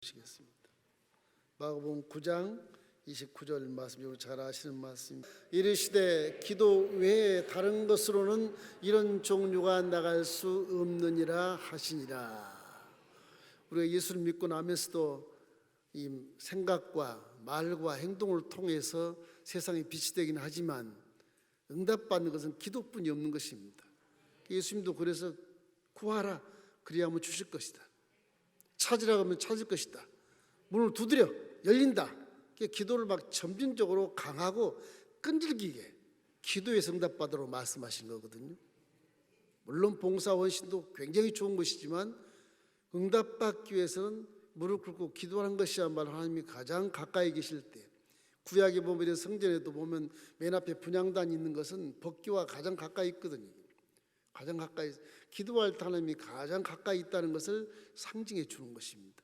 보시겠습니다. 마가복음 9장 29절 말씀 여러분 잘 아시는 말씀. 이르시되 기도 외에 다른 것으로는 이런 종류가 나갈 수 없느니라 하시니라. 우리가 예수를 믿고 나면서도 이 생각과 말과 행동을 통해서 세상에 빛이 되긴 하지만 응답받는 것은 기도뿐이 없는 것입니다. 예수님도 그래서 구하라 그리하면 주실 것이다. 찾으라 하면 찾을 것이다. 문을 두드려 열린다. 기도를 막 점진적으로 강하고 끈질기게 기도에서 응답받으라고 말씀하신 거거든요. 물론 봉사 원신도 굉장히 좋은 것이지만 응답받기 위해서는 무릎 꿇고 기도하는 것이야말로 하나님이 가장 가까이 계실 때 구약에 보면 성전에도 보면 맨 앞에 분향단이 있는 것은 법기와 가장 가까이 있거든요. 가장 가까이 기도할 때 하나님이 가장 가까이 있다는 것을 상징해 주는 것입니다.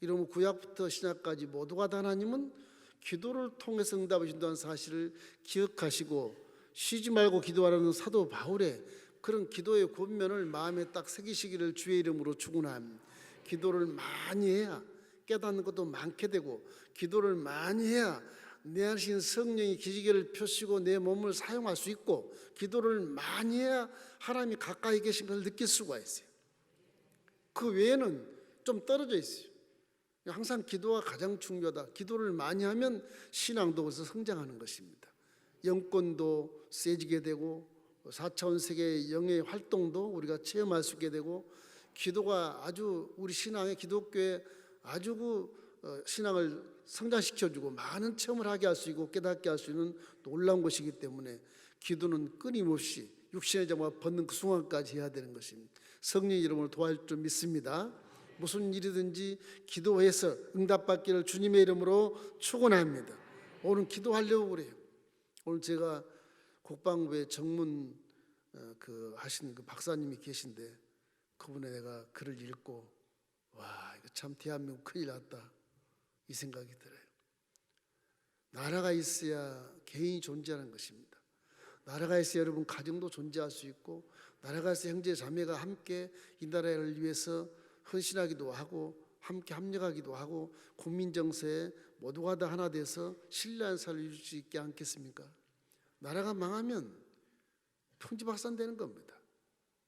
이러면 구약부터 신약까지 모두가 다 하나님은 기도를 통해서 응답해 준다는 사실을 기억하시고 쉬지 말고 기도하라는 사도 바울의 그런 기도의 권면을 마음에 딱 새기시기를 주의 이름으로 축원합니다. 기도를 많이 해야 깨닫는 것도 많게 되고 기도를 많이 해야 내 안신 성령이 기지개를 펴시고 내 몸을 사용할 수 있고 기도를 많이 해야 하나님이 가까이 계신 걸 느낄 수가 있어요. 그 외에는 좀 떨어져 있어요. 항상 기도가 가장 중요하다. 기도를 많이 하면 신앙도 그래서 성장하는 것입니다. 영권도 세지게 되고 4차원 세계의 영의 활동도 우리가 체험할 수 있게 되고 기도가 아주 우리 신앙의 기독교에 아주 그 어, 신앙을 성장시켜주고 많은 체험을 하게 할 수 있고 깨닫게 할 수 있는 놀라운 것이기 때문에 기도는 끊임없이 육신의 장화 벗는 그 순간까지 해야 되는 것입니다. 성령 이름을 도와줄 줄 믿습니다. 무슨 일이든지 기도해서 응답받기를 주님의 이름으로 축원합니다. 오늘 기도하려고 그래요. 오늘 제가 국방부의 정문 어, 그 하시는 그 박사님이 계신데 그분의 내가 글을 읽고 와 이거 참 대한민국 큰일 났다 이 생각이 들어요. 나라가 있어야 개인이 존재하는 것입니다. 나라가 있어야 여러분 가정도 존재할 수 있고 나라가 있어 형제 자매가 함께 이 나라를 위해서 헌신하기도 하고 함께 합력하기도 하고 국민 정세에 모두가 다 하나 돼서 신뢰한 삶을 이룰 수 있게 않겠습니까? 나라가 망하면 평지 박산되는 겁니다.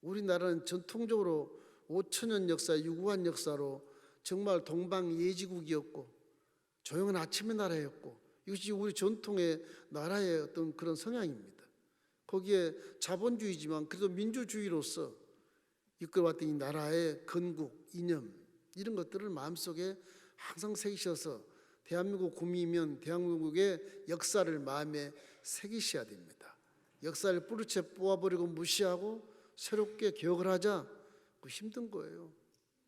우리나라는 전통적으로 5천년 역사, 유구한 역사로 정말 동방 예지국이었고 조용한 아침의 나라였고 이것이 우리 전통의 나라의 어떤 그런 성향입니다. 거기에 자본주의지만 그래도 민주주의로서 이끌어왔던 이 나라의 건국, 이념 이런 것들을 마음속에 항상 새기셔서 대한민국 국민이면 대한민국의 역사를 마음에 새기셔야 됩니다. 역사를 뿌리채 뽑아버리고 무시하고 새롭게 기억을 하자 그 힘든 거예요.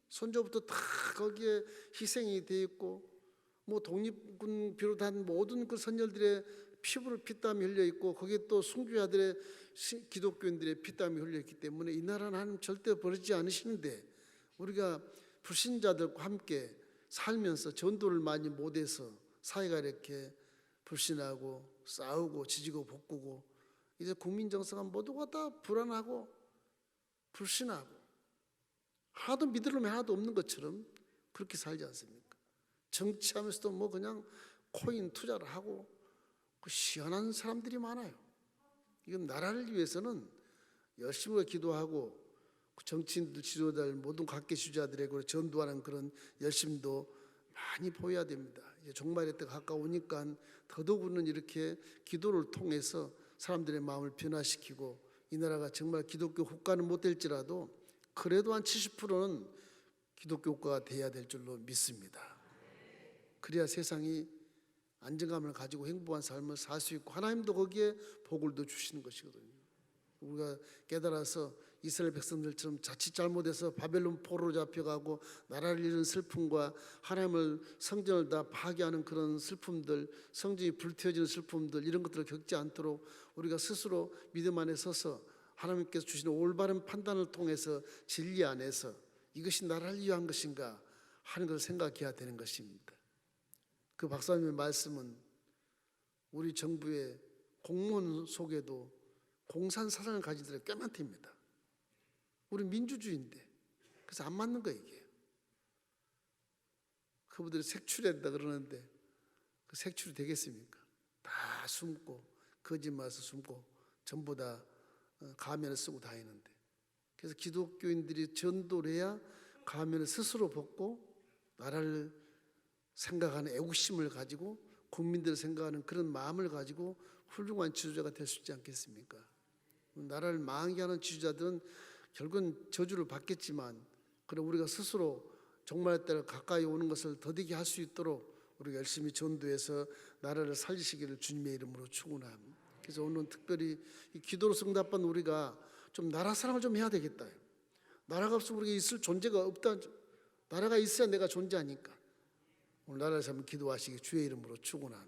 선조부터 다 거기에 희생이 돼 있고 뭐 독립군 비롯한 모든 그 선열들의 피부를 피땀이 흘려 있고 거기에 또 순교자들의 시- 기독교인들의 피땀이 흘려 있기 때문에 이 나라는 하나님 절대 버리지 않으시는데 우리가 불신자들과 함께 살면서 전도를 많이 못해서 사회가 이렇게 불신하고 싸우고 지지고 볶고 이제 국민 정서가 모두가 다 불안하고 불신하고 하나도 믿을 놈이 하나도 없는 것처럼 그렇게 살지 않습니까? 정치하면서도 뭐 그냥 코인 투자를 하고 그 시원한 사람들이 많아요. 이건 나라를 위해서는 열심히 기도하고 그 정치인들, 지도자들, 모든 각계 그 전도하는 그런 열심도 많이 보여야 됩니다. 이제 종말의 때가 가까우니까 더더욱은 이렇게 기도를 통해서 사람들의 마음을 변화시키고 이 나라가 정말 기독교 국가는 못 될지라도 그래도 한 70%는 기독교 국가가 돼야 될 줄로 믿습니다. 그래야 세상이 안정감을 가지고 행복한 삶을 살 수 있고 하나님도 거기에 복을 더 주시는 것이거든요. 우리가 깨달아서 이스라엘 백성들처럼 자칫 잘못해서 바벨론 포로로 잡혀가고 나라를 잃은 슬픔과 하나님을 성전을 다 파괴하는 그런 슬픔들, 성전이 불태워지는 슬픔들 이런 것들을 겪지 않도록 우리가 스스로 믿음 안에 서서 하나님께서 주시는 올바른 판단을 통해서 진리 안에서 이것이 나라를 위한 것인가 하는 것을 생각해야 되는 것입니다. 그 박사님의 말씀은 우리 정부의 공무원 속에도 공산 사상을 가진 들이 꽤 많답니다. 우리 민주주의인데 그래서 안 맞는 거 이게. 그분들이 색출한다 그러는데 그 색출이 되겠습니까? 다 숨고 거짓말서 숨고 전부 다 어, 가면을 쓰고 다니는데 그래서 기독교인들이 전도를 해야 가면을 스스로 벗고 나라를 생각하는 애국심을 가지고 국민들을 생각하는 그런 마음을 가지고 훌륭한 지도자가 될 수 있지 않겠습니까? 나라를 망하게 하는 지도자들은 결국은 저주를 받겠지만 그래 우리가 스스로 정말 때를 가까이 오는 것을 더디게 할 수 있도록 우리가 열심히 전도해서 나라를 살리시기를 주님의 이름으로 축원합니다. 그래서 오늘 특별히 이 기도로 응답받은 우리가 좀 나라 사랑을 좀 해야 되겠다. 나라가 없으면 우리가 있을 존재가 없다. 나라가 있어야 내가 존재하니까 오늘 나라에서 한번 기도하시기 주의 이름으로 축원합니다.